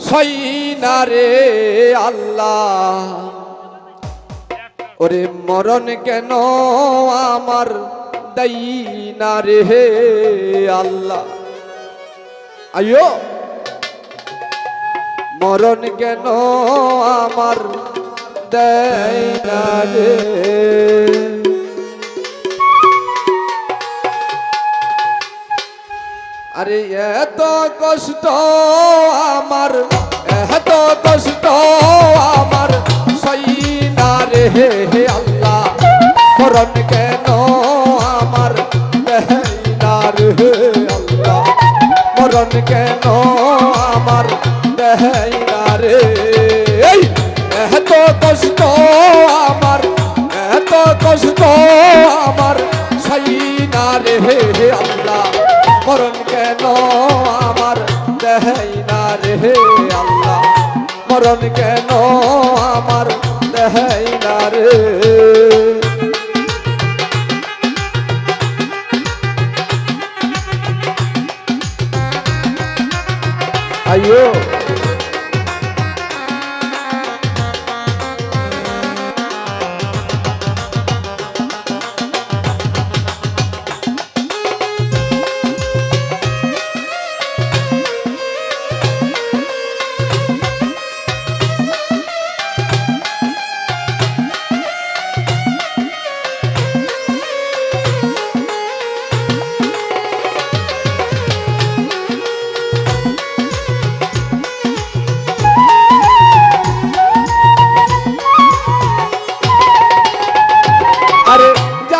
সইনা রে আল্লাহ। ওরে মরণ কেন আমার দাইনা রে আল্লাহ? আয়ো। মরণ কেন আমার দেয়না রে? আরে এত কষ্ট আমার, এত কষ্ট আমার। সইনা রে হে আল্লাহ মরণ কেন আমার? দেহনা রে হে আল্লাহ মরণ কেন আমার? দেহনা রে, এই এত কষ্ট আমার, এত কষ্ট আমার। না রে আল্লাহ। মরণ কেন আমার দেহাই না রে? আইয়ো।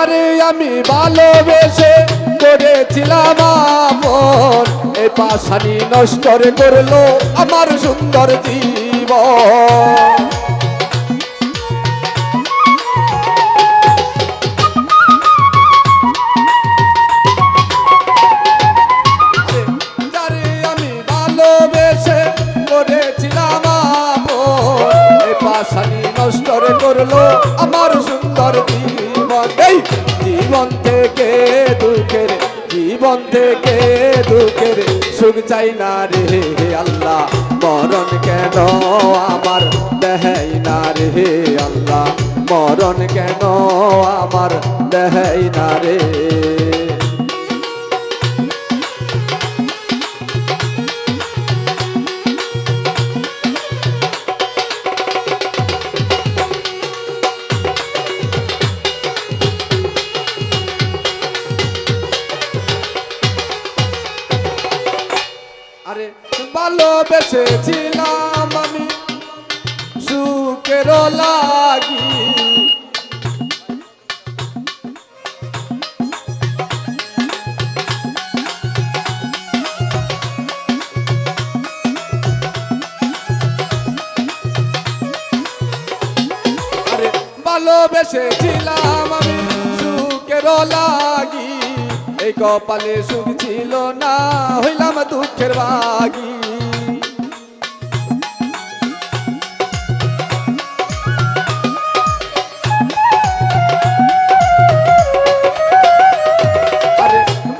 যারে আমি ভালোবেসে করেছিলাম আপন। এই পাশানি নষ্ট করে করল আমার সুন্দর করল আমার সুন্দর থেকে দুঃখের জীবন থেকে দুঃখের সুখ চাই না রে আল্লাহ। মরণ কেন আমার দেহাই না রে আল্লাহ? মরণ কেন আমার দেহাই না রে? আরে ভালোবেসেছিলাম আমি সুখের লাগি। ভালোবেসেছিলাম আমি সুখের লাগি। এই কপালে সুখ ছিল না, হইলাম দুঃখের বাগি।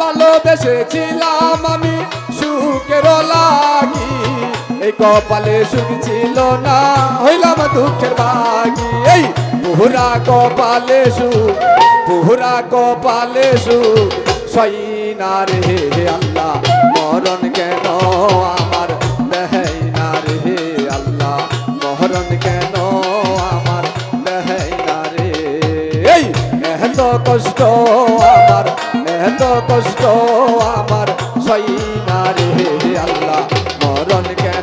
ভালোবেসেছিলাম আমি সুখের লাগি, এই কপালে সুখ ছিল না, হইলাম দুঃখের বাগি। এই পুরা কপালে সুখ পুরা কপালে সুখ সইনা রে আল্লাহ, মরণ কেন আমার দেহাই না রে আল্লাহ? মরণ কেন আমার দেহাই না রে? এই এত কষ্ট আমার এত কষ্ট আমার সইনা রে আল্লাহ, মরণ কেন